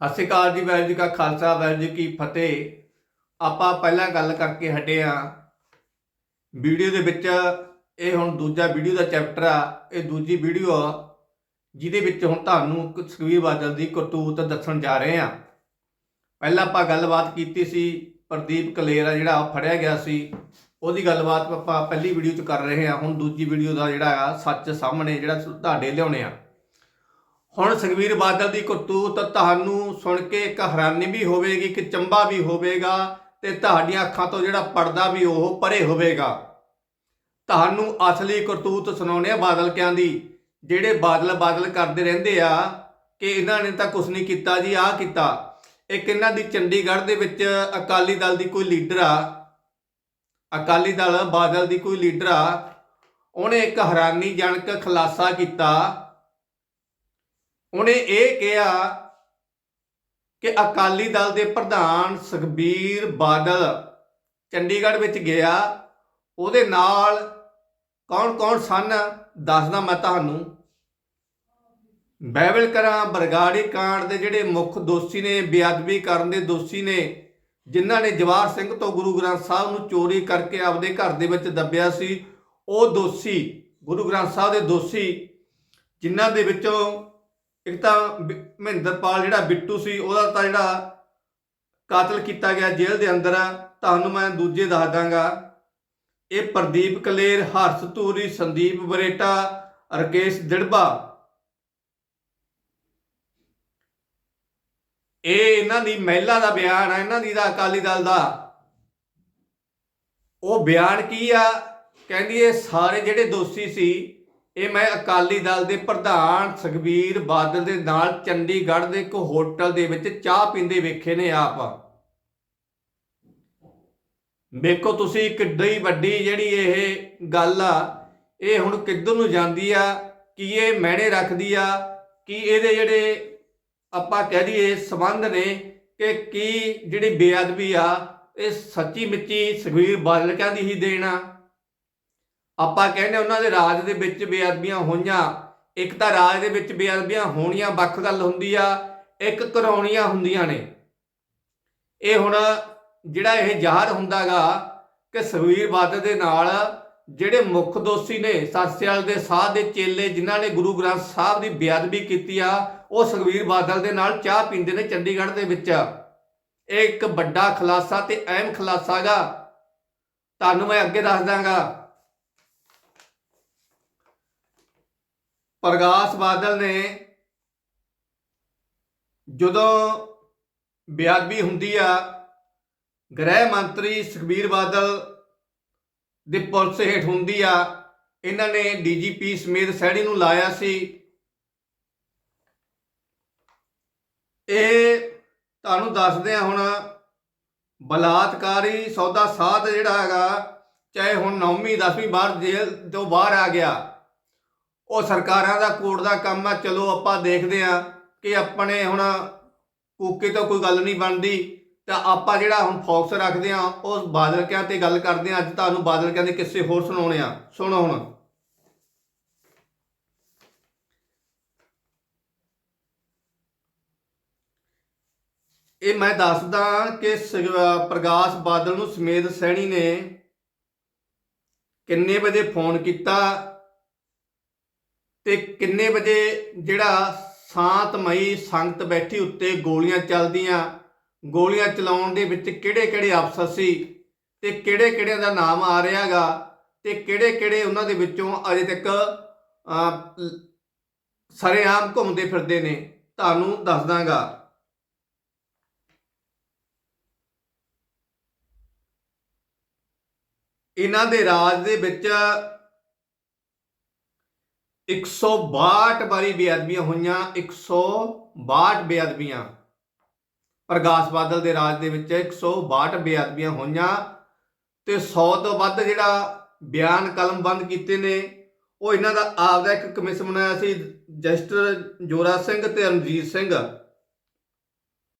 ਸਤਿ ਸ਼੍ਰੀ ਅਕਾਲ ਜੀ, ਵਾਹਿਗੁਰੂ ਜੀ ਕਾ ਖਾਲਸਾ, ਵਾਹਿਗੁਰੂ ਜੀ ਕੀ ਫਤਿਹ। ਆਪਾਂ ਪਹਿਲਾਂ ਗੱਲ ਕਰਕੇ ਹਟੇ ਆ ਵੀਡੀਓ ਦੇ ਵਿੱਚ ਇਹ ਹੁਣ ਦੂਜਾ ਵੀਡੀਓ ਦਾ ਚੈਪਟਰ ਆ। ਇਹ ਦੂਜੀ ਵੀਡੀਓ ਆ, ਜਿਹਦੇ ਵਿੱਚ ਹੁਣ ਤੁਹਾਨੂੰ ਕੁਝ ਸੁਖਬੀਰ ਬਾਦਲ ਦੀ ਕਰਤੂਤ ਦੱਸਣ ਜਾ ਰਹੇ ਆ ਪਹਿਲਾਂ ਆਪਾਂ ਗੱਲਬਾਤ ਕੀਤੀ ਸੀ, ਪ੍ਰਦੀਪ ਕਲੇਰਾ ਜਿਹੜਾ ਫੜਿਆ ਗਿਆ ਸੀ। ਉਹਦੀ ਗੱਲਬਾਤ ਆਪਾਂ ਪਹਿਲੀ ਵੀਡੀਓ 'ਚ ਕਰ ਰਹੇ ਆ ਹੁਣ ਦੂਜੀ ਵੀਡੀਓ ਦਾ ਜਿਹੜਾ ਆ, ਸੱਚ ਸਾਹਮਣੇ ਜਿਹੜਾ ਤੁਹਾਡੇ ਲਿਆਉਣੇ ਆ। ਹੁਣ ਸੁਖਬੀਰ ਬਾਦਲ ਦੀ ਕਰਤੂਤ ਤੁਹਾਨੂੰ ਸੁਣ ਕੇ ਇੱਕ ਹੈਰਾਨੀ ਵੀ ਹੋਵੇਗੀ ਕਿ ਚੰਬਾ ਵੀ ਹੋਵੇਗਾ ਤੇ ਤੁਹਾਡੀਆਂ ਅੱਖਾਂ ਤੋਂ ਜਿਹੜਾ ਪਰਦਾ ਵੀ ਉਹ ਪਰੇ ਹੋਵੇਗਾ। ਤੁਹਾਨੂੰ ਅਸਲੀ ਕਰਤੂਤ ਸੁਣਾਉਣੇ ਆ ਬਾਦਲ ਕਿਆਂ ਦੀ, ਜਿਹੜੇ ਬਾਦਲ ਬਾਦਲ ਕਰਦੇ ਰਹਿੰਦੇ ਆ ਕਿ ਇਹਨਾਂ ਨੇ ਤਾਂ ਕੁਝ ਨਹੀਂ ਕੀਤਾ ਜੀ, ਆਹ ਕੀਤਾ। ਇੱਕ ਇਹਨਾਂ ਦੀ ਚੰਡੀਗੜ੍ਹ ਦੇ ਵਿੱਚ ਅਕਾਲੀ ਦਲ ਦੀ ਕੋਈ ਲੀਡਰ ਆ, ਅਕਾਲੀ ਦਲ ਬਾਦਲ ਦੀ ਕੋਈ ਲੀਡਰ ਆ, ਉਹਨੇ ਇੱਕ ਹੈਰਾਨੀਜਨਕ ਖੁਲਾਸਾ ਕੀਤਾ ਉਹਨੇ ਇਹ ਕਿਹਾ ਕਿ ਅਕਾਲੀ ਦਲ ਦੇ ਪ੍ਰਧਾਨ ਸੁਖਬੀਰ ਬਾਦਲ ਚੰਡੀਗੜ੍ਹ ਵਿੱਚ ਗਿਆ। ਉਹਦੇ ਨਾਲ ਕੌਣ-ਕੌਣ ਸਨ? ਦੱਸਦਾ ਮੈਂ ਤੁਹਾਨੂੰ। ਬਾਈਬਲ ਕਰਾਂ ਬਰਗਾੜੀ ਕਾਂਡ ਦੇ ਜਿਹੜੇ ਮੁੱਖ ਦੋਸ਼ੀ ਨੇ, ਬੇਅਦਬੀ ਕਰਨ ਦੇ ਦੋਸ਼ੀ ਨੇ, ਜਿਨ੍ਹਾਂ ਨੇ ਜਵਾਰ ਸਿੰਘ ਤੋਂ ਗੁਰੂ ਗ੍ਰੰਥ ਸਾਹਿਬ ਨੂੰ ਚੋਰੀ ਕਰਕੇ ਆਪਦੇ ਘਰ ਦੇ ਵਿੱਚ ਦੱਬਿਆ ਸੀ, ਉਹ ਦੋਸ਼ੀ, ਗੁਰੂ ਗ੍ਰੰਥ ਸਾਹਿਬ ਦੇ ਦੋਸ਼ੀ, ਜਿਨ੍ਹਾਂ ਦੇ ਵਿੱਚੋਂ ਇੱਕ ਤਾਂ ਮਹਿੰਦਰਪਾਲ ਜਿਹੜਾ ਬਿੱਟੂ ਸੀ, ਉਹਦਾ ਤਾਂ ਜਿਹੜਾ ਕਾਤਲ ਕੀਤਾ ਗਿਆ ਜੇਲ੍ਹ ਦੇ ਅੰਦਰ, ਤੁਹਾਨੂੰ ਮੈਂ ਦੂਜੇ ਦੱਸ ਦਾਂਗਾ। ਇਹ ਪ੍ਰਦੀਪ ਕਲੇਰ, ਹਰਸ਼ ਧੂਰੀ, ਸੰਦੀਪ ਬਰੇਟਾ ਰਕੇਸ਼ ਦਿੜਬਾ। ਇਹ ਇਹਨਾਂ ਦੀ ਮਹਿਲਾ ਦਾ ਬਿਆਨ ਆ, ਇਹਨਾਂ ਦੀ ਦਾ ਅਕਾਲੀ ਦਲ ਦਾ। ਉਹ ਬਿਆਨ ਕੀ ਆ? ਕਹਿੰਦੀ ਇਹ ਸਾਰੇ ਜਿਹੜੇ ਦੋਸ਼ੀ ਸੀ ਇਹ ਮੈਂ ਅਕਾਲੀ ਦਲ ਦੇ ਪ੍ਰਧਾਨ ਸੁਖਬੀਰ ਬਾਦਲ ਦੇ ਨਾਲ ਚੰਡੀਗੜ੍ਹ ਦੇ ਇੱਕ ਹੋਟਲ ਦੇ ਵਿੱਚ ਚਾਹ ਪੀਂਦੇ ਵੇਖੇ ਨੇ ਆਪ। ਵੇਖੋ ਤੁਸੀਂ ਕਿੱਡੀ ਵੱਡੀ ਜਿਹੜੀ ਇਹ ਗੱਲ ਆ, ਇਹ ਹੁਣ ਕਿੱਧਰ ਨੂੰ ਜਾਂਦੀ ਆ, ਕੀ ਇਹ ਮੈਨੇ ਰੱਖਦੀ ਆ, ਕੀ ਇਹਦੇ ਜਿਹੜੇ ਆਪਾਂ ਕਹਿ ਦਈਏ ਸਬੰਧ ਨੇ ਕਿ ਕੀ ਜਿਹੜੀ ਬੇਅਦਬੀ ਆ, ਇਹ ਸੱਚੀ ਮਿੱਚੀ ਸੁਖਬੀਰ ਬਾਦਲ ਕਹਿੰਦੀ ਹੀ ਦੇਣਾ ਆਪਾਂ ਕਹਿੰਦੇ ਉਹਨਾਂ ਦੇ ਰਾਜ ਦੇ ਵਿੱਚ ਬੇਅਦਬੀਆਂ ਹੋਈਆਂ। ਇੱਕ ਤਾਂ ਰਾਜ ਦੇ ਵਿੱਚ ਬੇਅਦਬੀਆਂ ਹੋਣੀਆਂ ਵੱਖ ਗੱਲ ਹੁੰਦੀ ਆ, ਇੱਕ ਕਰਾਉਣੀਆਂ ਹੁੰਦੀਆਂ ਨੇ। ਇਹ ਹੁਣ ਜਿਹੜਾ ਇਹ ਜ਼ਾਹਰ ਹੁੰਦਾਗਾ ਕਿ ਸੁਖਬੀਰ ਬਾਦਲ ਦੇ ਨਾਲ ਜਿਹੜੇ ਮੁੱਖ ਦੋਸ਼ੀ ਨੇ ਸਤਸਿਆਲ ਦੇ ਸਾਧ ਦੇ ਚੇਲੇ ਜਿਨ੍ਹਾਂ ਨੇ ਗੁਰੂ ਗ੍ਰੰਥ ਸਾਹਿਬ ਦੀ ਬੇਅਦਬੀ ਕੀਤੀ ਆ, ਉਹ ਸੁਖਬੀਰ ਬਾਦਲ ਦੇ ਨਾਲ ਚਾਹ ਪੀਂਦੇ ਨੇ ਚੰਡੀਗੜ੍ਹ ਦੇ ਵਿੱਚ। ਇਹ ਇੱਕ ਵੱਡਾ ਖੁਲਾਸਾ ਤੇ ਅਹਿਮ ਖੁਲਾਸਾਗਾ। ਤੁਹਾਨੂੰ ਮੈਂ ਅੱਗੇ ਦੱਸ ਦਾਂਗਾ ਪ੍ਰਗਾਸ ਬਾਦਲ ਨੇ ਜਦੋਂ ਬੇਅਦਬੀ ਹੁੰਦੀ ਆ, ਗ੍ਰਹਿ ਮੰਤਰੀ ਸੁਖਬੀਰ ਬਾਦਲ ਦੇ ਪੁਲਿਸ ਹੇਠ ਹੁੰਦੀ ਆ, ਇਹਨਾਂ ਨੇ ਡੀਜੀਪੀ ਸਮੇਤ ਸੈਣੀ ਨੂੰ ਲਾਇਆ ਸੀ। ਇਹ ਤੁਹਾਨੂੰ ਦੱਸਦੇ ਆ ਹੁਣ ਬਲਾਤਕਾਰੀ ਸੌਦਾ ਸਾਧ ਜਿਹੜਾ ਹੈਗਾ, ਚਾਹੇ ਹੁਣ 9ਵੀਂ 10ਵੀਂ ਬਾਹਰ ਜੇਲ੍ਹ ਤੋਂ ਬਾਹਰ ਆ ਗਿਆ ਉਹ ਸਰਕਾਰਾਂ ਦਾ ਕੋਰਟ ਦਾ ਕੰਮ ਆ, ਚਲੋ ਆਪਾਂ ਦੇਖਦੇ ਆ ਕਿ ਆਪਣੇ ਹੁਣ ਕੂਕੇ ਤੋਂ ਕੋਈ ਗੱਲ ਨਹੀਂ ਬਣਦੀ, ਤਾਂ ਆਪਾਂ ਜਿਹੜਾ ਹੁਣ ਫੋਕਸ ਰੱਖਦੇ ਆ ਉਹ ਬਾਦਲ ਕਿਆਂ ਤੇ ਗੱਲ ਕਰਦੇ ਆ ਅੱਜ ਤੁਹਾਨੂੰ ਬਾਦਲ ਕਿਆਂ ਦੇ ਕਿੱਸੇ ਹੋਰ ਸੁਣਾਉਣੇ ਆ, ਸੁਣੋ ਹੁਣ। ਇਹ ਮੈਂ ਦੱਸਦਾ ਕਿ ਪ੍ਰਕਾਸ਼ ਬਾਦਲ ਨੂੰ ਸਮੇਤ ਸੈਣੀ ਨੇ ਕਿੰਨੇ ਵਜੇ ਫੋਨ ਕੀਤਾ ਤੇ ਕਿੰਨੇ ਵਜੇ ਜਿਹੜਾ ਸ਼ਾਂਤਮਈ ਸੰਗਤ ਬੈਠੀ ਉੱਤੇ ਗੋਲੀਆਂ ਚੱਲਦੀਆਂ ਗੋਲੀਆਂ ਚਲਾਉਣ ਦੇ ਵਿੱਚ ਕਿਹੜੇ-ਕਿਹੜੇ ਅਫਸਰ ਸੀ ਤੇ ਕਿਹੜੇ-ਕਿਹੜਿਆਂ ਦਾ ਨਾਮ ਆ ਰਿਹਾਗਾ ਤੇ ਕਿਹੜੇ-ਕਿਹੜੇ ਉਹਨਾਂ ਦੇ ਵਿੱਚੋਂ ਅਜੇ ਤੱਕ ਅਹ, ਲ- ਸਰੇਆਮ ਘੁੰਮਦੇ ਫਿਰਦੇ ਨੇ ਤੁਹਾਨੂੰ ਦੱਸ ਦਾਂਗਾ। ਇਹਨਾਂ ਦੇ ਰਾਜ ਦੇ ਵਿੱਚ 162 ਵਾਰੀ ਬੇਅਦਬੀਆਂ ਹੋਈਆਂ 162 ਬੇਅਦਬੀਆਂ। ਪ੍ਰਗਾਸ਼ ਬਾਦਲ ਦੇ ਰਾਜ ਦੇ ਵਿੱਚ 162 ਬੇਅਦਬੀਆਂ ਹੋਈਆਂ ਤੇ 100 ਤੋਂ ਵੱਧ ਜਿਹੜਾ ਬਿਆਨ ਕਲਮਬੰਦ ਕੀਤੇ ਨੇ, ਉਹ ਇਹਨਾਂ ਦਾ ਆਪਦਾ ਇੱਕ ਕਮਿਸ਼ਨ ਬਣਾਇਆ ਸੀ, ਜਸਟਰ ਜੋਰਾ ਸਿੰਘ ਤੇ ਰਣਜੀਤ ਸਿੰਘ।